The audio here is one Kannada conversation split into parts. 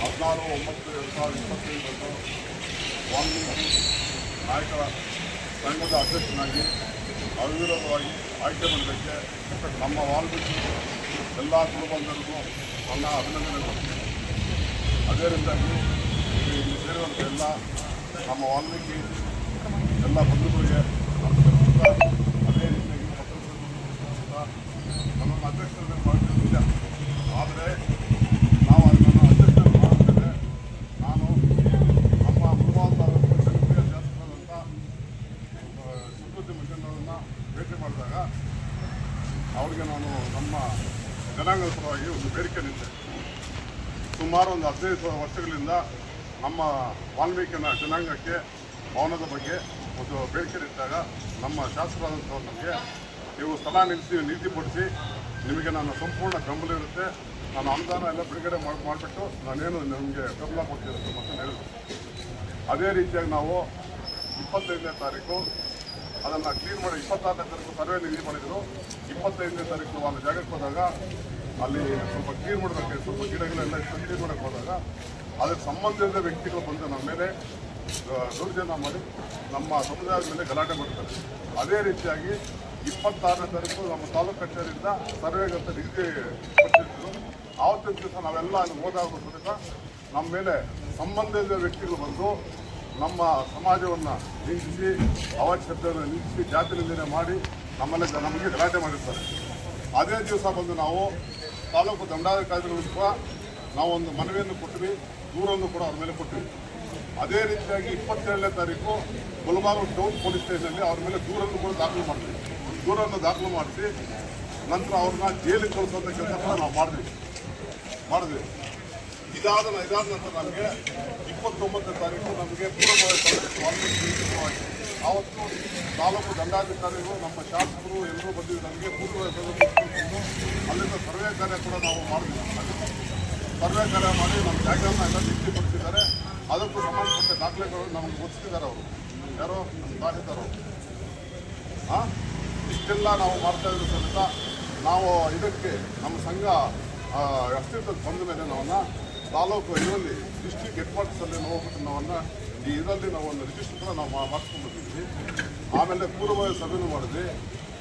ಹದಿನಾರು ಒಂಬತ್ತು ಎರಡು ಸಾವಿರದ ಇಪ್ಪತ್ತೈದರಂದು ವಾಲ್ಮೀಕಿ ನಾಯಕರ ಸಂಘದ ಅಧ್ಯಕ್ಷನಾಗಿ ಅವಿರೋಧವಾಗಿ ಆಯ್ಕೆ ಮಾಡಲಿಕ್ಕೆ ನಮ್ಮ ವಾಲ್ಮೀಕಿ ಎಲ್ಲ ಕುಲಬಂಧರಿಗೂ ನನ್ನ ಅಭಿನಂದನೆಗಳು ಅದೇ ರೀತಿಯಾಗಿ ಇಲ್ಲಿ ಸೇರಿದಂಥ ಎಲ್ಲ ನಮ್ಮ ವಾಲ್ಮೀಕಿ ಎಲ್ಲ ಬಂಧುಗಳಿಗೆ ಅದೇ ರೀತಿಯಾಗಿ ಪತ್ರಕರ್ತರು ನನ್ನನ್ನು ಅಧ್ಯಕ್ಷರನ್ನು ನಿಜ ಆದರೆ ನಾವು ಅದನ್ನು ಅಧ್ಯಕ್ಷರು ಮಾಡಿದ್ರೆ ನಾನು ನಮ್ಮ ಮುಳುಬಾಲ್ ತಾಲೂಕು ಜನಪ್ರಿಯ ಶಾಸಕರಾದಂಥ ಸುಕೃತಿ ಮುಖಂಡರನ್ನು ಭೇಟಿ ಮಾಡಿದಾಗ ಅವರಿಗೆ ನಾನು ನಮ್ಮ ಜನಾಂಗದ ಪರವಾಗಿ ಒಂದು ಬೇಡಿಕೆ ನಿಂತೆ ಸುಮಾರು ಒಂದು ಹದಿನೈದು ವರ್ಷಗಳಿಂದ ನಮ್ಮ ವಾಲ್ಮೀಕಿನ ಜನಾಂಗಕ್ಕೆ ಭವನದ ಬಗ್ಗೆ ಒಂದು ಬೇಡಿಕೆ ಇಟ್ಟಾಗ ನಮ್ಮ ಶಾಸಕರಾದಂಥವ್ರು ನಮಗೆ, ನೀವು ಸ್ಥಳ ನಿಲ್ಲಿಸಿ ನೀತಿಪಡಿಸಿ ನಿಮಗೆ ನನ್ನ ಸಂಪೂರ್ಣ ಬೆಂಬಲ ಇರುತ್ತೆ. ನಾನು ಅನುದಾನ ಎಲ್ಲ ಬಿಡುಗಡೆ ಮಾಡಿ, ಮಾಡಿಬಿಟ್ಟು ನಾನೇನು ನಿಮಗೆ ಬೆಂಬಲ ಕೊಡ್ತೀನಿ ಅಂತ ಹೇಳಿದ್ರು. ಅದೇ ರೀತಿಯಾಗಿ ನಾವು ಇಪ್ಪತ್ತೈದನೇ ತಾರೀಕು, ಅದನ್ನು ಕ್ಲೀನ್ ಮಾಡಿ ಇಪ್ಪತ್ತಾರನೇ ತಾರೀಕು ಸರ್ವೆ ನಿಧಿ ಮಾಡಿದರು. ಇಪ್ಪತ್ತೈದನೇ ತಾರೀಕು ಒಂದು ಜಾಗಕ್ಕೆ ಹೋದಾಗ ಅಲ್ಲಿ ಸ್ವಲ್ಪ ಕ್ಲೀನ್ ಮಾಡಬೇಕು, ಸ್ವಲ್ಪ ಗಿಡಗಳೆಲ್ಲ ಕ್ಲೀನ್ ಮಾಡಕ್ಕೆ ಹೋದಾಗ ಅದಕ್ಕೆ ಸಂಬಂಧಿಸಿದ ವ್ಯಕ್ತಿಗಳು ಬಂದು ನಮ್ಮ ಮೇಲೆ ದುರ್ಜನ ಮಾಡಿ ನಮ್ಮ ಸಮುದಾಯದ ಮೇಲೆ ಗಲಾಟೆ ಮಾಡ್ತಾರೆ. ಅದೇ ರೀತಿಯಾಗಿ ಇಪ್ಪತ್ತಾರನೇ ತಾರೀಕು ನಮ್ಮ ತಾಲೂಕು ಕಚೇರಿಯಿಂದ ಸರ್ವೆಗಂತ ನಿಗದಿ ಪಡಿಸಿದ್ರು ಆವತ್ತಿನ ದಿವಸ ನಾವೆಲ್ಲ ಅಲ್ಲಿ ಹೋದಾಗ ಸಮೇತ ನಮ್ಮ ಮೇಲೆ ಸಂಬಂಧಿಸಿದ ವ್ಯಕ್ತಿಗಳು ಬಂದು ನಮ್ಮ ಸಮಾಜವನ್ನು ನಿಂದಿಸಿ ಅವಶ್ಯಕತೆಯನ್ನು ನಿಂದಿಸಿ, ಜಾತಿ ನಿಂದನೆ ಮಾಡಿ ನಮ್ಮಲ್ಲಿ ನಮಗೆ ಗಲಾಟೆ ಮಾಡಿರ್ತಾರೆ. ಅದೇ ದಿವಸ ಬಂದು ನಾವು ತಾಲೂಕು ದಂಡಾಧಿಕಾರಿಗಳು ನಾವೊಂದು ಮನವಿಯನ್ನು ಕೊಟ್ವಿ ದೂರನ್ನು ಕೂಡ ಅವ್ರ ಮೇಲೆ ಕೊಟ್ವಿ ಅದೇ ರೀತಿಯಾಗಿ ಇಪ್ಪತ್ತೇಳನೇ ತಾರೀಕು ಗುಲ್ಬರ್ಗ ಟೌನ್ ಪೊಲೀಸ್ ಸ್ಟೇಷನಲ್ಲಿ ಅವ್ರ ಮೇಲೆ ದೂರನ್ನು ಕೂಡ ದಾಖಲು ಮಾಡ್ತೀವಿ. ದೂರನ್ನು ದಾಖಲು ಮಾಡಿಸಿ ನಂತರ ಅವ್ರನ್ನ ಜೈಲಿಗೆ ಕಳಿಸುವಂತ ಕೆಲಸ ಕೂಡ ನಾವು ಮಾಡಿದ್ವಿ. ಮಾಡಿದ್ವಿ. ಇದಾದ ಇದಾದ ನಂತರ ನಮಗೆ ಇಪ್ಪತ್ತೊಂಬತ್ತನೇ ತಾರೀಕು ನಮಗೆ ಆವತ್ತು ತಾಲೂಕು ದಂಡಾಧಿಕಾರಿಗಳು, ನಮ್ಮ ಶಾಸಕರು ಎಲ್ಲರೂ ಬಂದಿದ್ದು ನಮಗೆ ಪೂರ್ವಭಾವಿ ಕಾರ್ಯ ಕೂಡ ನಾವು ಮಾಡ್ತೀವಿ ಸರ್ವೆ ಕಾರ್ಯ ಮಾಡಿ ನಮ್ಮ ಜಾಗವನ್ನು ಎಲ್ಲ ನಿಗದಿಪಡಿಸಿದ್ದಾರೆ ಅದಕ್ಕೂ ಸಂಬಂಧಪಟ್ಟ ದಾಖಲೆಗಳು ನಮಗೆ ಒದಗಿಸಿದ್ದಾರೆ ಅವರು. ಯಾರೋ ನಮ್ಮ ಅವರು. ಹಾಂ ಇಷ್ಟೆಲ್ಲ ನಾವು ಮಾಡ್ತಾ ಇದ್ರು ಸಮೇತ ನಾವು ಇದಕ್ಕೆ ನಮ್ಮ ಸಂಘ ಅಸ್ತಿತ್ವಕ್ಕೆ ಬಂದ ಮೇಲೆ ನಾವನ್ನು ತಾಲೂಕು ಇದರಲ್ಲಿ ಡಿಸ್ಟ್ರಿಕ್ಟ್ ಹೆಡ್ ಕ್ವಾರ್ಟರ್ಸಲ್ಲಿ ನಾವು ನಾವನ್ನ ಈ ಇದರಲ್ಲಿ ನಾವು ಒಂದು ರಿಜಿಸ್ಟರ್ ಕೂಡ ನಾವು ಮಾ- ಮಾಡಿಸ್ಕೊಂಡ್ಬಂದಿದ್ವಿ ಆಮೇಲೆ ಪೂರ್ವ ಸಭೆನೂ ಮಾಡಿದ್ವಿ.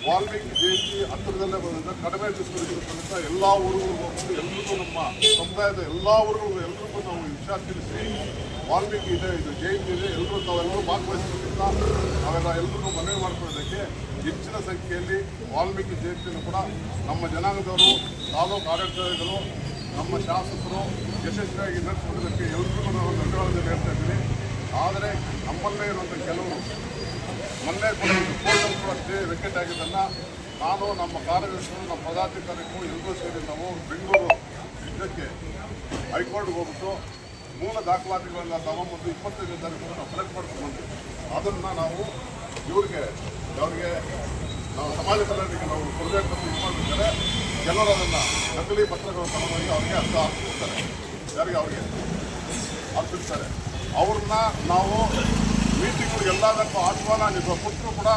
ವಾಲ್ಮೀಕಿ ಜಯಂತಿ ಹತ್ತಿರದಲ್ಲೇ ಬರೋದ್ರಿಂದ ಕಡಿಮೆ ದಿವಸಗಳಿಗೂ ಸಮೇತ ಎಲ್ಲ ಊರುಗಳಿಗೂ ಹೋಗ್ಬಿಟ್ಟು ಎಲ್ರಿಗೂ ನಮ್ಮ ಸಮುದಾಯದ ಎಲ್ಲ ಊರುಗಳಿಗೂ ಎಲ್ರಿಗೂ ನಾವು ವಿಷಯ ತಿಳಿಸಿ ವಾಲ್ಮೀಕಿ ಇದೆ, ಇದು ಜಯಂತಿ ಇದೆ ಎಲ್ಲರೂ ನಾವೆಲ್ಲರೂ ಭಾಗವಹಿಸೋದ್ರಿಂದ ನಾವೆಲ್ಲ ಎಲ್ರಿಗೂ ಮನವಿ ಮಾಡ್ಕೊಳ್ಳೋದಕ್ಕೆ ಹೆಚ್ಚಿನ ಸಂಖ್ಯೆಯಲ್ಲಿ ವಾಲ್ಮೀಕಿ ಜಯಂತಿಯನ್ನು ಕೂಡ ನಮ್ಮ ಜನಾಂಗದವರು, ತಾಲೂಕು ಆಡಳಿತಗಳು ನಮ್ಮ ಶಾಸಕರು ಯಶಸ್ವಿಯಾಗಿ ನಡೆಸ್ಕೊಳ್ಳೋದಕ್ಕೆ ಎಲ್ರಿಗೂ ನಾವು ಧನ್ಯವಾದ ಹೇಳ್ತಾ ಇದ್ದೀನಿ. ಆದರೆ ನಮ್ಮಲ್ಲೇ ಇರುವಂಥ ಕೆಲವರು ಮೊನ್ನೆ ಕೂಡ ಸ್ಟೇ ವಿಕೆಟ್ ಆಗಿದ್ದನ್ನು ನಾನು, ನಮ್ಮ ಕಾರ್ಯದರ್ಶಿಗಳು ನಮ್ಮ ಪದಾಧಿಕಾರಿಗಳು ಎಲ್ಲರೂ ಸೇರಿ ನಾವು ಬೆಂಗಳೂರು ಇದಕ್ಕೆ ಹೈಕೋರ್ಟ್ಗೆ ಹೋಗ್ಬಿಟ್ಟು ಮೂಲ ದಾಖಲಾತಿಗಳನ್ನ ತಗೊಂಬಂದು ಇಪ್ಪತ್ತೈದನೇ ತಾರೀಕು ನಾವು ಕಲೆಕ್ಟ್ ಮಾಡ್ಕೊಂಡು ಅದನ್ನು ನಾವು ಇವ್ರಿಗೆ, ಅವ್ರಿಗೆ ನಾವು ಸಮಾಜ ಕಲ್ಯಾಣಕ್ಕೆ ನಾವು ಕೊಡಬೇಕು ಅಂತ ಇದು ಜನರು ಕೆಲವರು ಅದನ್ನು ನಕಲಿ ಪತ್ರಗಳು ತಗೊಂಡೋಗಿ ಅವ್ರಿಗೆ ಅರ್ಥ ಹಾಕ್ತಿರ್ತಾರೆ ಯಾರಿಗೆ? ಅವ್ರಿಗೆ. ಅರ್ಪಿಸ್ತಾರೆ ಅವ್ರನ್ನ ನಾವು ಮೀಟಿಂಗ್ ಎಲ್ಲದಕ್ಕೂ ಆಹ್ವಾನ ನೀಡುವ ಕೊಟ್ಟರು ಕೂಡ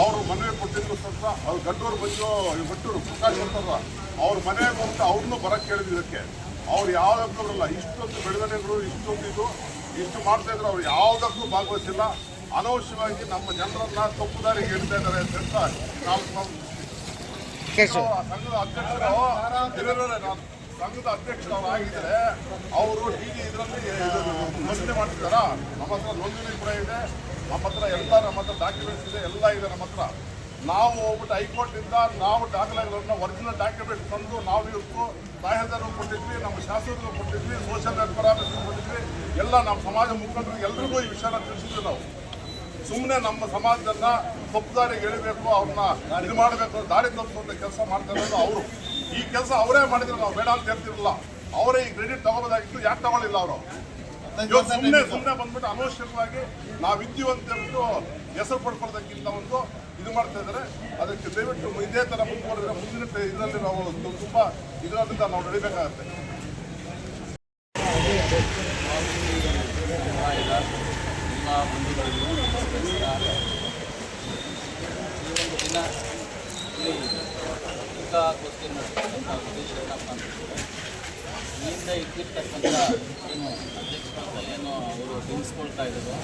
ಅವರು ಮನೆಗೆ ಕೊಟ್ಟಿದ್ರು ಸ್ವಲ್ಪ. ಅವ್ರು ಗಂಡೂರು ಬಂದು ಗಂಡೂರು ಪ್ರಕಾಶ್ ಬರ್ತಾರ ಅವ್ರ ಮನೆಗೆ ಬಂದು ಅವ್ರನ್ನೂ ಬರಕ್ಕೆ ಕೇಳಿದ್ವಿ ಇದಕ್ಕೆ. ಅವ್ರು ಯಾವುದಕ್ಕೂ ಬರಲ್ಲ. ಇಷ್ಟೊಂದು ಬೆಳವಣಿಗೆಗಳು ಇಷ್ಟೊಂದು ಇದು. ಇಷ್ಟು ಮಾಡ್ತಾ ಇದ್ರು. ಅವ್ರು ಯಾವುದಕ್ಕೂ ಭಾಗವಹಿಸಿಲ್ಲ. ಅನವಶ್ಯವಾಗಿ ನಮ್ಮ ಜನರನ್ನ ತಪ್ಪು ದಾರಿಗೆ ಹಿಡಿತಾ ಇದ್ದಾರೆ ಅಂತ ನಾವು ಸಂಘದ ಅಧ್ಯಕ್ಷರು ನಾನು. ಸಂಘದ ಅಧ್ಯಕ್ಷರು ಅವ್ರು ಹೀಗೆ ಇದರಲ್ಲಿ ಘೋಷಣೆ ಮಾಡ್ತಿದ್ದಾರ. ನಮ್ಮ ಹತ್ರ ನೋಂದಣಿ ಕೂಡ ಇದೆ. ನಮ್ಮ ಹತ್ರ ಎಲ್ಲ ನಮ್ಮ ಹತ್ರ ಡಾಕ್ಯುಮೆಂಟ್ಸ್ ಇದೆ. ಎಲ್ಲ ಇದೆ ನಮ್ಮ ಹತ್ರ. ನಾವು ಹೋಗ್ಬಿಟ್ಟು ಹೈಕೋರ್ಟಿಂದ ನಾವು ದಾಖಲೆಗಳನ್ನು ಒರಿಜಿನಲ್ ಡಾಕ್ಯುಮೆಂಟ್ಸ್ ತಂದು ನಾವು ಇವತ್ತು ತಹಸೀಲ್ದಾರ್ ಕೊಟ್ಟಿದ್ವಿ, ನಮ್ಮ ಶಾಸಕರು ಕೊಟ್ಟಿದ್ವಿ ಸೋಷಿಯಲ್ ವೆಲ್ಫೇರ್ ಕೊಟ್ಟಿದ್ವಿ. ಎಲ್ಲ ನಮ್ಮ ಸಮಾಜ ಮುಖಂಡರು ಎಲ್ರಿಗೂ ಈ ವಿಷಯನ ತಿಳಿಸಿದ್ವಿ ನಾವು. ಸುಮ್ಮನೆ ನಮ್ಮ ಸಮಾಜದನ್ನ ತಪ್ಪು ದಾರಿಗೆ ಎಳಿಬೇಕು, ಅವ್ರನ್ನ ಇದು ಮಾಡಬೇಕು, ದಾರಿ ತಪ್ಪಿಸುವಂತ ಕೆಲಸ ಮಾಡ್ತಾ ಇರೋದು ಅವರು. ಈ ಕೆಲಸ ಅವರೇ ಮಾಡಿದ್ರು ನಾವು ಬೇಡ ಅಂತ ಹೇಳ್ತಿರಲಿಲ್ಲ. ಅವರೇ ಈ ಕ್ರೆಡಿಟ್ ತಗೋಬೋದಾಗಿತ್ತು ಯಾಕೆ ತಗೊಳ್ಳಿಲ್ಲ ಅವರು? ಸುಮ್ಮನೆ ಸುಮ್ಮನೆ ಬಂದ್ಬಿಟ್ಟು ಅನವಶ್ಯಕವಾಗಿ ನಾವಿದ್ದೀವಿ ಅಂತ ಹೇಳ್ಬಿಟ್ಟು ಹೆಸರು ಪಡ್ಕೊಳ್ಳೋದಕ್ಕಿಂತ ಒಂದು ಇದು ಮಾಡ್ತಾ ಇದ್ದಾರೆ. ಅದಕ್ಕೆ ದಯವಿಟ್ಟು ಇದೇ ತರ ಮುಂದುವರೆದ್ರೆ ಮುಂದಿನ ಇದರಲ್ಲಿ ನಾವು ತುಂಬ ಇದರಿಂದ ನಾವು ನಡಿಬೇಕಾಗತ್ತೆ. ಈ ಒಂದು ದಿನ ಪತ್ರಿಕಾಗೋಷ್ಠಿ ನಡೆಸ್ತಕ್ಕಂಥ ಉದ್ದೇಶ ಏನಪ್ಪ ಅಂತಂದರೆ ಇಲ್ಲಿಂದ ಇದ್ದಿರ್ತಕ್ಕಂಥ ಏನು ಅಧ್ಯಕ್ಷರಾದ ಏನು ಅವರು ಬಿಂಬಿಸ್ಕೊಳ್ತಾ ಇದ್ದರು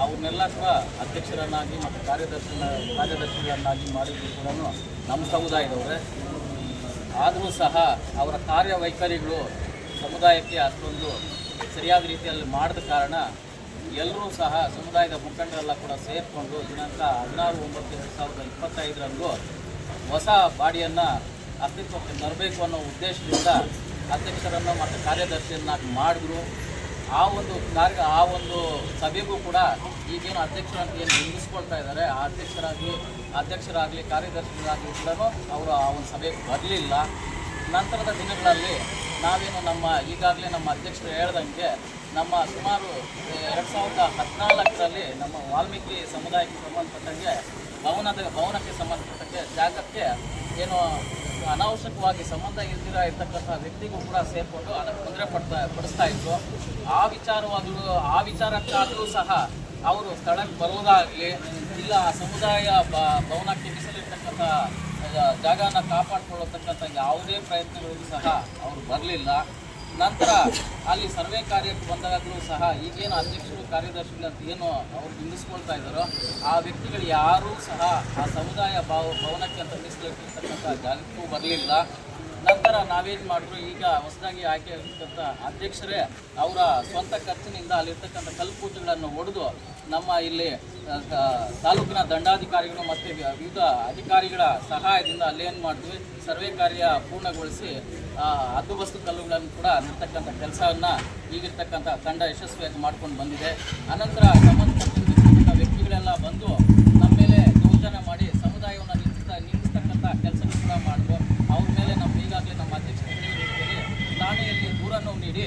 ಅವನ್ನೆಲ್ಲ ಕೂಡ ಅಧ್ಯಕ್ಷರನ್ನಾಗಿ ಮತ್ತು ಕಾರ್ಯದರ್ಶಿನ ಕಾರ್ಯದರ್ಶಿಗಳನ್ನಾಗಿ ಮಾಡಿದ್ರು ಕೂಡ ನಮ್ಮ ಸಮುದಾಯದವರೇ. ಆದರೂ ಸಹ ಅವರ ಕಾರ್ಯವೈಖರಿಗಳು ಸಮುದಾಯಕ್ಕೆ ಅಷ್ಟೊಂದು ಸರಿಯಾದ ರೀತಿಯಲ್ಲಿ ಮಾಡಿದ ಕಾರಣ ಎಲ್ಲರೂ ಸಹ ಸಮುದಾಯದ ಮುಖಂಡರೆಲ್ಲ ಕೂಡ ಸೇರಿಕೊಂಡು ದಿನಾಂಕ ಹದಿನಾರು ಒಂಬತ್ತು ಎರಡು ಸಾವಿರದ ಇಪ್ಪತ್ತೈದರಂದು ಹೊಸ ಬಾಡಿಯನ್ನು ಅಸ್ತಿತ್ವಕ್ಕೆ ತರಬೇಕು ಅನ್ನೋ ಉದ್ದೇಶದಿಂದ ಅಧ್ಯಕ್ಷರನ್ನು ಮತ್ತು ಕಾರ್ಯದರ್ಶಿಯನ್ನಾಗಿ ಮಾಡಿದ್ರು. ಆ ಒಂದು ಕಾರ್ಯ, ಆ ಒಂದು ಸಭೆಗೂ ಕೂಡ ಈಗೇನು ಅಧ್ಯಕ್ಷರಾಗಿ ಏನು ನಿಲ್ಲಿಸ್ಕೊಳ್ತಾ ಇದ್ದಾರೆ, ಆ ಅಧ್ಯಕ್ಷರಾಗಲಿ ಅಧ್ಯಕ್ಷರಾಗಲಿ, ಕಾರ್ಯದರ್ಶಿಗಳಾಗಲಿ ಕೂಡ ಅವರು ಆ ಒಂದು ಸಭೆ ಬರಲಿಲ್ಲ. ನಂತರದ ದಿನಗಳಲ್ಲಿ ನಾವೇನು ನಮ್ಮ ಈಗಾಗಲೇ ನಮ್ಮ ಅಧ್ಯಕ್ಷರು ಹೇಳ್ದಂಗೆ ನಮ್ಮ ಸುಮಾರು ಎರಡು ಸಾವಿರದ ಹದಿನಾಲ್ಕರಲ್ಲಿ ನಮ್ಮ ವಾಲ್ಮೀಕಿ ಸಮುದಾಯಕ್ಕೆ ಸಂಬಂಧಪಟ್ಟಂಗೆ, ಭವನದ, ಭವನಕ್ಕೆ ಸಂಬಂಧಪಟ್ಟಂಗೆ ಜಾಗಕ್ಕೆ ಏನು ಅನಾವಶ್ಯಕವಾಗಿ ಸಂಬಂಧ ಇಲ್ದಿರ ಇರ್ತಕ್ಕಂಥ ವ್ಯಕ್ತಿಗೂ ಕೂಡ ಸೇರಿಕೊಂಡು ಅದಕ್ಕೆ ತೊಂದರೆ ಪಡ್ತಾ, ಪಡಿಸ್ತಾ ಇದ್ರು. ಆ ವಿಚಾರವಾದರೂ, ಆ ವಿಚಾರಕ್ಕಾದರೂ ಸಹ ಅವರು ಸ್ಥಳಕ್ಕೆ ಬರೋದಾಗಲಿ, ಇಲ್ಲ ಆ ಸಮುದಾಯ ಬ, ಭವನಕ್ಕೆ ಮೀಸಲಿರ್ತಕ್ಕಂಥ ಜಾಗನ ಕಾಪಾಡಿಕೊಳ್ಳತಕ್ಕಂಥ ಯಾವುದೇ ಪ್ರಯತ್ನಗಳಿಗೂ ಸಹ ಅವರು ಬರಲಿಲ್ಲ. ನಂತರ ಅಲ್ಲಿ ಸರ್ವೆ ಕಾರ್ಯಕ್ಕೆ ಬಂದಾಗಲೂ ಸಹ ಈಗೇನು ಅಧ್ಯಕ್ಷರು, ಕಾರ್ಯದರ್ಶಿಗಳು ಅಂತ ಏನು ಅವ್ರು ಬಿಂಬಿಸ್ಕೊಳ್ತಾ ಇದ್ದಾರೋ, ಆ ವ್ಯಕ್ತಿಗಳು ಯಾರೂ ಸಹ ಆ ಸಮುದಾಯ ಭಾವ, ಭವನಕ್ಕೆ ಅಂತ ಮೀಸಲಿಟ್ಟಿರ್ತಕ್ಕಂಥ ಜಾಗಕ್ಕೂ ಬರಲಿಲ್ಲ. ನಂತರ ನಾವೇನು ಮಾಡಿದ್ರು, ಈಗ ಹೊಸದಾಗಿ ಆಯ್ಕೆ ಆಗಿರ್ತಕ್ಕಂಥ ಅಧ್ಯಕ್ಷರೇ ಅವರ ಸ್ವಂತ ಖರ್ಚಿನಿಂದ ಅಲ್ಲಿರ್ತಕ್ಕಂಥ ಕಲ್ಪೂಜೆಗಳನ್ನು ಒಡೆದು ನಮ್ಮ ಇಲ್ಲಿ ತಾಲೂಕಿನ ದಂಡಾಧಿಕಾರಿಗಳು ಮತ್ತು ವಿವಿಧ ಅಧಿಕಾರಿಗಳ ಸಹಾಯದಿಂದ ಅಲ್ಲೇನು ಮಾಡಿದ್ವಿ. ಸರ್ವೆ ಕಾರ್ಯ ಪೂರ್ಣಗೊಳಿಸಿ ಹದ್ದುಬಸ್ತು ಕಲ್ಲುಗಳನ್ನು ಕೂಡ ನಿರ್ತಕ್ಕಂಥ ಕೆಲಸವನ್ನು ಈಗಿರ್ತಕ್ಕಂಥ ತಂಡ ಯಶಸ್ವಿಯಾಗಿ ಮಾಡ್ಕೊಂಡು ಬಂದಿದೆ. ಅನಂತರ ಸಂಬಂಧಪಟ್ಟಿರ್ತಕ್ಕಂಥ ವ್ಯಕ್ತಿಗಳೆಲ್ಲ ಬಂದು ನಮ್ಮ ಮೇಲೆ ದೌರ್ಜನ್ಯ ಮಾಡಿ ಸಮುದಾಯವನ್ನು ನಿಲ್ಲಿಸ್ತಾ ನಿಲ್ಲಿಸ್ತಕ್ಕಂಥ ಕೆಲಸ ಕೂಡ ಮಾಡಿದ್ರು ಅವ್ರ ಮೇಲೆ ನಮ್ಮ ಈಗಾಗಲೇ ನಮ್ಮ ಅಧ್ಯಕ್ಷರು ಹೇಳಿದ ರೀತಿಯಲ್ಲಿ ಠಾಣೆಯಲ್ಲಿ ದೂರನ್ನು ನೀಡಿ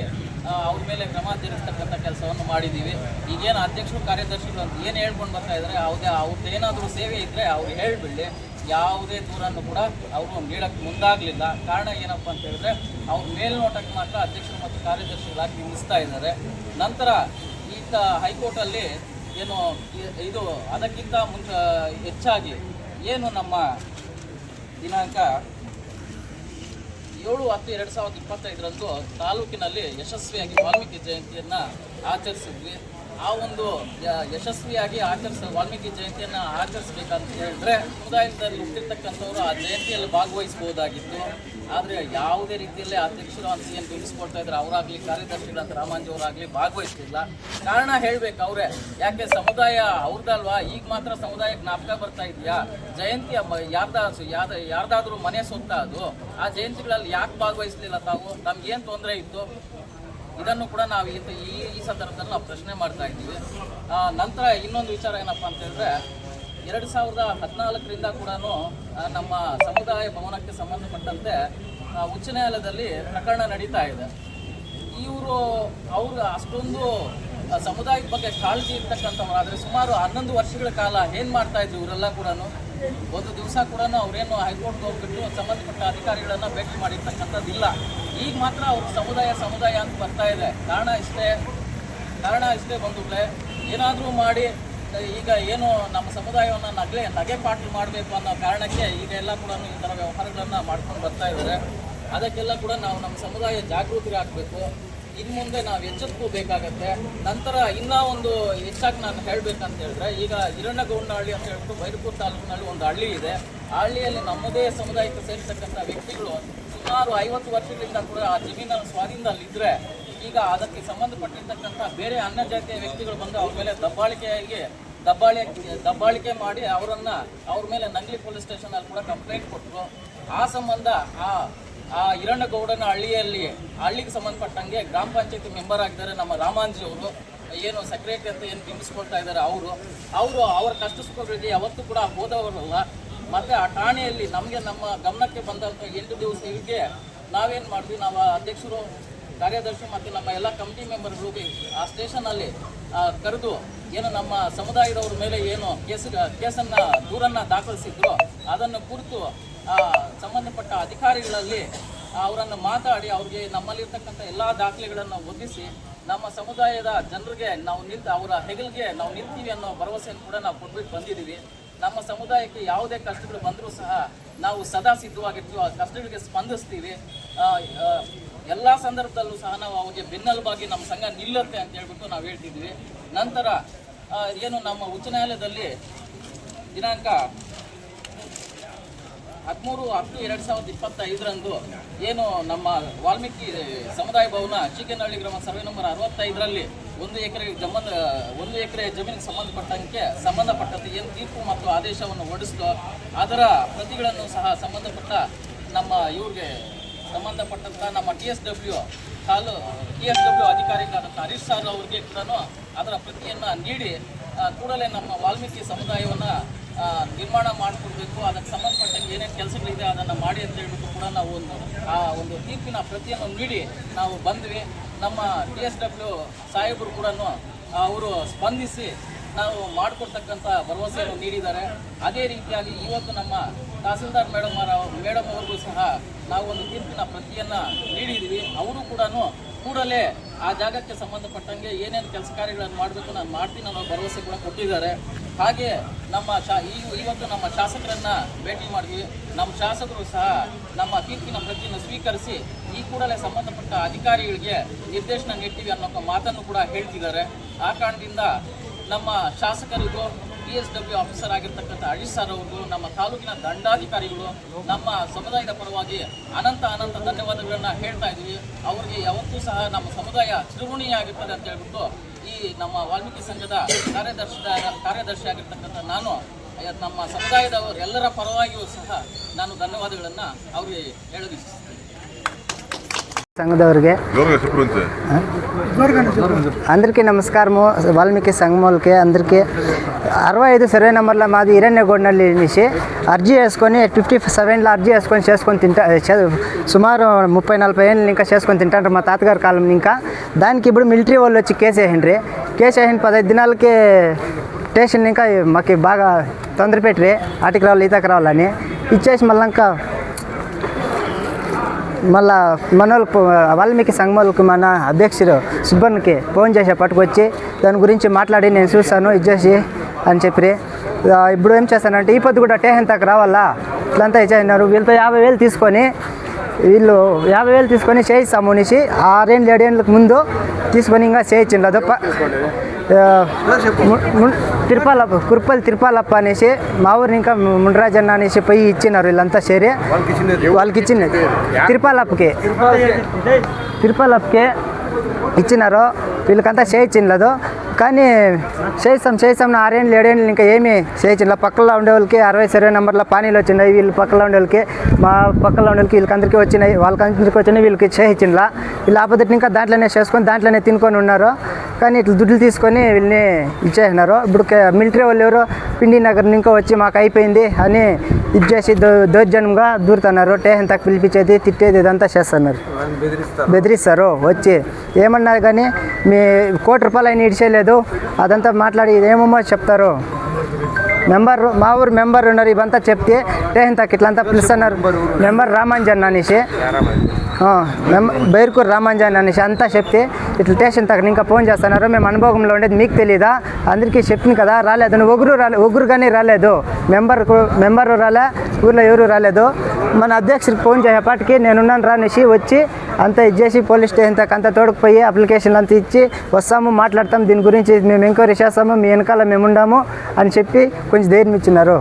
ಅವ್ರ ಮೇಲೆ ಕ್ರಮ ಜರುಗಿಸ್ತಕ್ಕಂಥ ಕೆಲಸವನ್ನು ಮಾಡಿದ್ದೀವಿ. ಈಗೇನು ಅಧ್ಯಕ್ಷರು, ಕಾರ್ಯದರ್ಶಿಗಳು ಅಂತ ಏನು ಹೇಳ್ಕೊಂಡು ಬರ್ತಾ ಇದ್ದಾರೆ ಯಾವುದೇ ಅವ್ರದ್ದು ಏನಾದರೂ ಸೇವೆ ಇದ್ದರೆ ಅವ್ರು ಹೇಳಿಬಿಡಲಿ. ಯಾವುದೇ ದೂರನ್ನು ಕೂಡ ಅವರು ನೀಡಕ್ಕೆ ಮುಂದಾಗಲಿಲ್ಲ. ಕಾರಣ ಏನಪ್ಪ ಅಂತ ಹೇಳಿದ್ರೆ, ಅವ್ರ ಮೇಲ್ನೋಟಕ್ಕೆ ಮಾತ್ರ ಅಧ್ಯಕ್ಷರು ಮತ್ತು ಕಾರ್ಯದರ್ಶಿಗಳಾಗಿ ನಿಲ್ಲಿಸ್ತಾ ಇದ್ದಾರೆ. ನಂತರ ಈತ ಹೈಕೋರ್ಟಲ್ಲಿ ಏನು ಇದು ಅದಕ್ಕಿಂತ ಮುಂಚೆ ಹೆಚ್ಚಾಗಿ ಏನು ನಮ್ಮ ದಿನಾಂಕ ಏಳು ಹತ್ತು ಎರಡು ಸಾವಿರದ ಇಪ್ಪತ್ತೈದರಂದು ತಾಲೂಕಿನಲ್ಲಿ ಯಶಸ್ವಿಯಾಗಿ ವಾಲ್ಮೀಕಿ ಜಯಂತಿಯನ್ನು ಆಚರಿಸಿದ್ವಿ. ಆ ಒಂದು ಯಶಸ್ವಿಯಾಗಿ ಆಚರಿಸ, ವಾಲ್ಮೀಕಿ ಜಯಂತಿಯನ್ನು ಆಚರಿಸಬೇಕಂತ ಹೇಳಿದ್ರೆ ಸಮುದಾಯದಲ್ಲಿ ಹುಟ್ಟಿರ್ತಕ್ಕಂಥವ್ರು ಆ ಜಯಂತಿಯಲ್ಲಿ ಭಾಗವಹಿಸಬಹುದಾಗಿತ್ತು. ಆದರೆ ಯಾವುದೇ ರೀತಿಯಲ್ಲಿ ಅಧ್ಯಕ್ಷರು ಅಂತ ಏನು ತಿಳಿಸ್ಕೊಡ್ತಾ ಇದ್ರೆ, ಅವರಾಗಲಿ ಕಾರ್ಯದರ್ಶಿಗಳಂತ ರಾಮಾಂಜಿ ಅವರಾಗಲಿ ಭಾಗವಹಿಸ್ತಿಲ್ಲ. ಕಾರಣ ಹೇಳಬೇಕು ಅವರೇ, ಯಾಕೆ ಸಮುದಾಯ ಅವ್ರದ್ದಲ್ವಾ ಈಗ ಮಾತ್ರ ಸಮುದಾಯ ಜ್ಞಾಪಕ ಬರ್ತಾ ಇದೆಯಾ? ಜಯಂತಿ ಯಾರ್ದ ಯಾರ್ದ, ಯಾರ್ದಾದ್ರೂ ಮನೆ ಸೊತ್ತ ಅದು. ಆ ಜಯಂತಿಗಳಲ್ಲಿ ಯಾಕೆ ಭಾಗವಹಿಸ್ಲಿಲ್ಲ ತಾವು? ನಮ್ಗೇನು ತೊಂದರೆ ಇತ್ತು? ಇದನ್ನು ಕೂಡ ನಾವು ಈ ಈ- ಸಂದರ್ಭದಲ್ಲಿ ನಾವು ಪ್ರಶ್ನೆ ಮಾಡ್ತಾ ಇದ್ದೀವಿ. ನಂತರ ಇನ್ನೊಂದು ವಿಚಾರ ಏನಪ್ಪ ಅಂತ ಹೇಳಿದ್ರೆ, ಎರಡು ಸಾವಿರದ ಹದಿನಾಲ್ಕರಿಂದ ಕೂಡ ನಮ್ಮ ಸಮುದಾಯ ಭವನಕ್ಕೆ ಸಂಬಂಧಪಟ್ಟಂತೆ ಉಚ್ಚ ನ್ಯಾಯಾಲಯದಲ್ಲಿ ಪ್ರಕರಣ ನಡೀತಾ ಇದೆ. ಇವರು, ಅವರು ಅಷ್ಟೊಂದು ಸಮುದಾಯದ ಬಗ್ಗೆ ಕಾಳಜಿ ಇರ್ತಕ್ಕಂಥವ್ರು. ಆದರೆ ಸುಮಾರು ಹನ್ನೊಂದು ವರ್ಷಗಳ ಕಾಲ ಏನು ಮಾಡ್ತಾ ಇದ್ರು ಇವರೆಲ್ಲ ಕೂಡ ಒಂದು ದಿವಸ ಕೂಡ ಅವರೇನು ಹೈಕೋರ್ಟ್ಗೆ ಹೋಗ್ಬಿಟ್ಟು ಸಂಬಂಧಪಟ್ಟ ಅಧಿಕಾರಿಗಳನ್ನು ಭೇಟಿ ಮಾಡಿರ್ತಕ್ಕಂಥದ್ದಿಲ್ಲ. ಈಗ ಮಾತ್ರ ಅವ್ರ ಸಮುದಾಯ ಸಮುದಾಯ ಅಂತ ಬರ್ತಾ ಇದೆ. ಕಾರಣ ಇಷ್ಟೇ. ಕಾರಣ ಇಷ್ಟೇ ಬಂಧುಗಳೇ ಏನಾದರೂ ಮಾಡಿ, ಈಗ ಏನು ನಮ್ಮ ಸಮುದಾಯವನ್ನು ನಗಲೆ ನಗೆ ಪಾಟಲು ಮಾಡಬೇಕು ಅನ್ನೋ ಕಾರಣಕ್ಕೆ ಈಗ ಎಲ್ಲ ಕೂಡ ಈ ಥರ ವ್ಯವಹಾರಗಳನ್ನು ಮಾಡ್ಕೊಂಡು ಬರ್ತಾ ಇದ್ದಾರೆ. ಅದಕ್ಕೆಲ್ಲ ಕೂಡ ನಾವು ನಮ್ಮ ಸಮುದಾಯ ಜಾಗೃತಿ ಆಗಬೇಕು. ಇನ್ನು ಮುಂದೆ ನಾವು ಎಚ್ಚೆತ್ಕೋಬೇಕಾಗತ್ತೆ ನಂತರ ಇನ್ನೂ ಒಂದು ಹೆಚ್ಚಾಗಿ ನಾನು ಹೇಳಬೇಕಂತ ಹೇಳಿದ್ರೆ, ಈಗ ಹಿರಣ್ಣಗೌಡನಹಳ್ಳಿ ಅಂತ ಹೇಳ್ಬಿಟ್ಟು ಬೈರಪುರ ತಾಲೂಕಿನಲ್ಲಿ ಒಂದು ಹಳ್ಳಿ ಇದೆ. ಆ ಹಳ್ಳಿಯಲ್ಲಿ ನಮ್ಮದೇ ಸಮುದಾಯಕ್ಕೆ ಸೇರಿರ್ತಕ್ಕಂಥ ವ್ಯಕ್ತಿಗಳು ಸುಮಾರು ಐವತ್ತು ವರ್ಷಗಳಿಂದ ಕೂಡ ಆ ಜಮೀನಲ್ಲಿ ಸ್ವಾಧೀನದಲ್ಲಿದ್ದರೆ ಈಗ ಅದಕ್ಕೆ ಸಂಬಂಧಪಟ್ಟಿರ್ತಕ್ಕಂಥ ಬೇರೆ ಅನ್ಯ ಜಾತಿಯ ವ್ಯಕ್ತಿಗಳು ಬಂದು ಅವ್ರ ಮೇಲೆ ದಬ್ಬಾಳಿಕೆಯಾಗಿ ದಬ್ಬಾಳಿ, ದಬ್ಬಾಳಿಕೆ ಮಾಡಿ ಅವರನ್ನ ಅವ್ರ ಮೇಲೆ ನಂಗ್ಲಿ ಪೊಲೀಸ್ ಸ್ಟೇಷನಲ್ಲಿ ಕೂಡ ಕಂಪ್ಲೇಂಟ್ ಕೊಟ್ಟರು. ಆ ಸಂಬಂಧ ಆ ಆ ಹಿರಣ್ಣಗೌಡನ ಹಳ್ಳಿಯಲ್ಲಿ, ಹಳ್ಳಿಗೆ ಸಂಬಂಧಪಟ್ಟಂಗೆ ಗ್ರಾಮ ಪಂಚಾಯತಿ ಮೆಂಬರ್ ಆಗಿದ್ದಾರೆ ನಮ್ಮ ರಾಮಾಂಜಿ ಅವರು. ಏನು ಸೆಕ್ರೆಟರಿ ಅಂತ ಏನು ಬಿಂಬಿಸ್ಕೊಳ್ತಾ ಇದ್ದಾರೆ ಅವರು. ಅವರು ಅವರ ಕಷ್ಟ ಸುಖಗಳಿಗೆ ಯಾವತ್ತೂ ಕೂಡ ಹೋದವರಲ್ಲ ಮತ್ತೆ ಆ ಠಾಣೆಯಲ್ಲಿ ನಮಗೆ ನಮ್ಮ ಗಮನಕ್ಕೆ ಬಂದಂಥ ಎಂಟು ದಿವಸ ದಿವಸಗಳಿಗೆ ನಾವೇನು ಮಾಡಿದ್ವಿ ನಾವು ಅಧ್ಯಕ್ಷರು, ಕಾರ್ಯದರ್ಶಿ ಮತ್ತು ನಮ್ಮ ಎಲ್ಲ ಕಮಿಟಿ ಮೆಂಬರ್ಗಳಿಗೆ ಆ ಸ್ಟೇಷನಲ್ಲಿ ಕರೆದು ಏನು ನಮ್ಮ ಸಮುದಾಯದವ್ರ ಮೇಲೆ ಏನು ಕೇಸ್, ಕೇಸನ್ನು ದೂರನ್ನು ದಾಖಲಿಸಿದ್ರು, ಅದನ್ನು ಕುರಿತು ಸಂಬಂಧಪಟ್ಟ ಅಧಿಕಾರಿಗಳಲ್ಲಿ ಅವರನ್ನು ಮಾತಾಡಿ ಅವ್ರಿಗೆ ನಮ್ಮಲ್ಲಿರ್ತಕ್ಕಂಥ ಎಲ್ಲ ದಾಖಲೆಗಳನ್ನು ಒದಗಿಸಿ, ನಮ್ಮ ಸಮುದಾಯದ ಜನರಿಗೆ ನಾವು ನಿಂತು ಅವರ ಹೆಗಲಿಗೆ ನಾವು ನಿಂತೀವಿ ಅನ್ನೋ ಭರವಸೆಯನ್ನು ಕೂಡ ನಾವು ಕೊಟ್ಬಿಟ್ಟು ಬಂದಿದ್ದೀವಿ. ನಮ್ಮ ಸಮುದಾಯಕ್ಕೆ ಯಾವುದೇ ಕಷ್ಟಗಳು ಬಂದರೂ ಸಹ ನಾವು ಸದಾ ಸಿದ್ಧವಾಗಿರ್ತೀವಿ, ಆ ಕಷ್ಟಗಳಿಗೆ ಸ್ಪಂದಿಸ್ತೀವಿ. ಎಲ್ಲ ಸಂದರ್ಭದಲ್ಲೂ ಸಹ ನಾವು ಅವ್ರಿಗೆ ಬೆನ್ನಲುಬಾಗಿ ನಮ್ಮ ಸಂಘ ನಿಲ್ಲುತ್ತೆ ಅಂತ ಹೇಳ್ಬಿಟ್ಟು ನಾವು ಹೇಳ್ತಿದ್ವಿ. ನಂತರ ಏನು ನಮ್ಮ ಉಚ್ಚ ನ್ಯಾಯಾಲಯದಲ್ಲಿ ದಿನಾಂಕ ಹದಿಮೂರು ಹತ್ತು ಎರಡು ಸಾವಿರದ ಇಪ್ಪತ್ತೈದರಂದು ಏನು ನಮ್ಮ ವಾಲ್ಮೀಕಿ ಸಮುದಾಯ ಭವನ ಚಿಕ್ಕನಹಳ್ಳಿ ಗ್ರಾಮ ಸರ್ವೆ ನಂಬರ್ ಅರವತ್ತೈದರಲ್ಲಿ ಒಂದು ಎಕರೆ ಸಂಬಂಧ ಒಂದು ಎಕರೆ ಜಮೀನಿಗೆ ಸಂಬಂಧಪಟ್ಟಂಗೆ ಸಂಬಂಧಪಟ್ಟಂತೆ ಏನು ತೀರ್ಪು ಮತ್ತು ಆದೇಶವನ್ನು ಹೊರಡಿಸಿದೋ ಅದರ ಪ್ರತಿಗಳನ್ನು ಸಹ ಸಂಬಂಧಪಟ್ಟ ನಮ್ಮ ಇವ್ರಿಗೆ ಸಂಬಂಧಪಟ್ಟಂಥ ನಮ್ಮ ಟಿ ಎಸ್ ಡಬ್ಲ್ಯೂ ತಾಲೂ, ಟಿ ಎಸ್ ಡಬ್ಲ್ಯೂ ಅಧಿಕಾರಿಗಳಾದಂಥ ಹರೀಶ್ ಸರ್ ಅವರಿಗೆ ಕೂಡ ಅದರ ಪ್ರತಿಯನ್ನು ನೀಡಿ ಕೂಡಲೇ ನಮ್ಮ ವಾಲ್ಮೀಕಿ ಸಮುದಾಯವನ್ನು ನಿರ್ಮಾಣ ಮಾಡಿಕೊಡ್ಬೇಕು, ಅದಕ್ಕೆ ಸಂಬಂಧಪಟ್ಟಂಗೆ ಏನೇನು ಕೆಲಸಗಳಿದೆ ಅದನ್ನು ಮಾಡಿ ಅಂತ ಹೇಳ್ಬಿಟ್ಟು ಕೂಡ ನಾವು ಒಂದು, ಆ, ಒಂದು ತೀರ್ಪಿನ ಪ್ರತಿಯನ್ನು ನೀಡಿ ನಾವು ಬಂದ್ವಿ. ನಮ್ಮ ಟಿ ಎಸ್ ಡಬ್ಲ್ಯೂ ಸಾಹೇಬರು ಕೂಡ ಅವರು ಸ್ಪಂದಿಸಿ ನಾವು ಮಾಡಿಕೊಡ್ತಕ್ಕಂಥ ಭರವಸೆಯನ್ನು ನೀಡಿದ್ದಾರೆ. ಅದೇ ರೀತಿಯಾಗಿ ಇವತ್ತು ನಮ್ಮ ತಹಸೀಲ್ದಾರ್ ಮೇಡಮ್ ಮೇಡಮ್ ಅವ್ರಿಗೂ ಸಹ ನಾವು ಒಂದು ತೀರ್ಪಿನ ಪ್ರತಿಯನ್ನು ನೀಡಿದ್ದೀವಿ. ಅವರು ಕೂಡ ಕೂಡಲೇ ಆ ಜಾಗಕ್ಕೆ ಸಂಬಂಧಪಟ್ಟಂಗೆ ಏನೇನು ಕೆಲಸ ಕಾರ್ಯಗಳನ್ನು ಮಾಡಬೇಕು ನಾನು ಮಾಡ್ತೀನಿ ಅನ್ನೋ ಭರವಸೆ ಕೂಡ ಕೊಟ್ಟಿದ್ದಾರೆ. ಹಾಗೆ ನಮ್ಮ ಶಾ, ಈ ಇವತ್ತು ನಮ್ಮ ಶಾಸಕರನ್ನ ಭೇಟಿ ಮಾಡಿದ್ವಿ ನಮ್ಮ ಶಾಸಕರು ಸಹ ನಮ್ಮ ತೀರ್ಪಿನ ಪ್ರತಿಯನ್ನು ಸ್ವೀಕರಿಸಿ, ಈ ಕೂಡಲೇ ಸಂಬಂಧಪಟ್ಟ ಅಧಿಕಾರಿಗಳಿಗೆ ನಿರ್ದೇಶನ ನೀಡ್ತೀವಿ ಅನ್ನೋ ಮಾತನ್ನು ಕೂಡ ಹೇಳ್ತಿದ್ದಾರೆ. ಆ ಕಾರಣದಿಂದ ನಮ್ಮ ಶಾಸಕರಿಗೂ ಎಸ್ ಡಬ್ಲ್ಯೂ ಆಫೀಸರ್ ಆಗಿರ್ತಕ್ಕಂಥ ಹರೀಶ್ ಸರ್ ಅವರು ನಮ್ಮ ತಾಲೂಕಿನ ದಂಡಾಧಿಕಾರಿಗಳು, ನಮ್ಮ ಸಮುದಾಯದ ಪರವಾಗಿ ಅನಂತ ಅನಂತ ಧನ್ಯವಾದಗಳನ್ನು ಹೇಳ್ತಾ ಇದ್ದೀವಿ. ಅವರಿಗೆ ಯಾವತ್ತೂ ಸಹ ನಮ್ಮ ಸಮುದಾಯ ಚಿರುಗುಣಿಯಾಗಿರ್ತದೆ ಅಂತ ಹೇಳ್ಬಿಟ್ಟು ಈ ನಮ್ಮ ವಾಲ್ಮೀಕಿ ಸಂಘದ ಕಾರ್ಯದರ್ಶಿ ಕಾರ್ಯದರ್ಶಿ ಆಗಿರ್ತಕ್ಕಂಥ ನಾನು, ನಮ್ಮ ಸಮುದಾಯದವರೆಲ್ಲರ ಪರವಾಗಿಯೂ ಸಹ ನಾನು ಧನ್ಯವಾದಗಳನ್ನು ಅವರಿಗೆ ಹೇಳಲು సంఘదవరికి అందరికీ నమస్కారము వాల్మీకి సంఘమూలకి అందరికీ అరవై ఐదు సర్వే నెంబర్ల మాది ఇరణ్యగూడనల్లి నుంచి అర్జీ వేసుకొని ఫిఫ్టీ సెవెన్లో అర్జీ వేసుకొని చేసుకొని తింటా సుమారు ముప్పై నలభై ఏళ్ళు ఇంకా చేసుకొని తింటారు మా తాతగారి కాలం ఇంకా దానికి ఇప్పుడు మిలిటరీ వాళ్ళు వచ్చి కేసు వేసిండ్రి కేసు వేసిన పదహైదు దినాలకి స్టేషన్ ఇంకా మాకు బాగా తొందర పెట్టిరి ఆటికి రావాలి ఈతకి రావాలని ఇచ్చేసి మళ్ళీ ఇంకా మళ్ళా మన వాల్మీకి సంఘములకు మన అధ్యక్షుడు సుబ్బన్కి ఫోన్ చేసే పట్టుకొచ్చి దాని గురించి మాట్లాడి నేను చూస్తాను ఇది చేసి అని చెప్పి ఇప్పుడు ఏం చేస్తానంటే ఈ పొద్దు కూడా టేహన్ తగ్గ రావాలా? ఇట్లంతా ఇచ్చేసినారు వీళ్ళతో యాభై వేలు తీసుకొని వీళ్ళు యాభై వేలు తీసుకొని చేయిస్తాము అనేసి ఆరేళ్ళు ఏడేళ్ళకి ముందు తీసుకొని ఇంకా చేయించిండదు అదొప్ప తిరుపాలప్ప కుర్పల్ తిరుపాలప్ప అనేసి మా ఊరిని ఇంకా ముండరాజన్న అనేసి పోయి ఇచ్చినారు వీళ్ళంతా చేరి. వాళ్ళకి ఇచ్చినది తిరుపాలప్పకి. తిరుపాలప్పకి ఇచ్చినారు. వీళ్ళకంతా చేయించినలేదు కానీ చేస్తాం చేస్తాం. నా ఆరేళ్ళు ఏడేళ్ళు ఇంకా ఏమి చేయించిన పక్కలో ఉండే వాళ్ళకి అరవై సర్వే నెంబర్లో పానీలు వచ్చినాయి. వీళ్ళు పక్కలో ఉండే వాళ్ళకి మా పక్కలో ఉండే వాళ్ళకి వీళ్ళకందరికీ వచ్చినాయి. వాళ్ళకందరికీ వచ్చినాయి వీళ్ళకి చేయించినలా. వీళ్ళు ఆపదటి ఇంకా దాంట్లోనే చేసుకొని దాంట్లోనే తినుకొని ఉన్నారు. కానీ ఇట్లా దుడ్లు తీసుకొని వీళ్ళని ఇచ్చేసినారు ఇప్పుడు మిలిటరీ వాళ్ళు ఎవరో పిండి నగర్ ఇంకా వచ్చి మాకు అయిపోయింది అని ఇది చేసి దౌ- దౌర్జన్యంగా దూరుతున్నారు. టేషన్ తక్కువ పిలిపించేది తిట్టేది ఇదంతా చేస్తున్నారు. బెదిరిస్తారు. వచ్చి ఏమన్నా కానీ మీ కోటి రూపాయలు అయినా ఇడిచేయలేదు. అదంతా మాట్లాడి ఏమమ్మో చెప్తారు? మెంబర్ మా ఊరు మెంబర్ ఉన్నారు. ఇవంతా చెప్తే టేషన్ తక్కువ ఇట్లంతా పిలుస్తున్నారు. మెంబర్ రామాంజన్ అనేసి. బైర్కూర్ రామాంజన్ అనేసి అంతా చెప్తే ఇట్లా స్టేషన్ తగ్గ ఇంకా ఫోన్ చేస్తున్నారు. మేము అనుభవంలో ఉండేది మీకు తెలీదా? అందరికీ చెప్పింది కదా రాలేదు. నువ్వు ఒగురు రాలే ఒగురు కానీ రాలేదు. మెంబర్కు మెంబరు రాలే ఊర్లో ఎవరు రాలేదు. మన అధ్యక్షుడికి ఫోన్ చేసేపాటికి నేనున్నాను రానేసి వచ్చి అంతా ఇచ్చేసి పోలీస్ స్టేషన్ దాకా అంతా తోడుకుపోయి అప్లికేషన్లు అంతా ఇచ్చి వస్తాము మాట్లాడతాం దీని గురించి మేము ఎంక్వైరీ చేస్తాము మీ వెనకాల మేము ఉండాము అని చెప్పి కొంచెం ధైర్యం ఇచ్చినారు.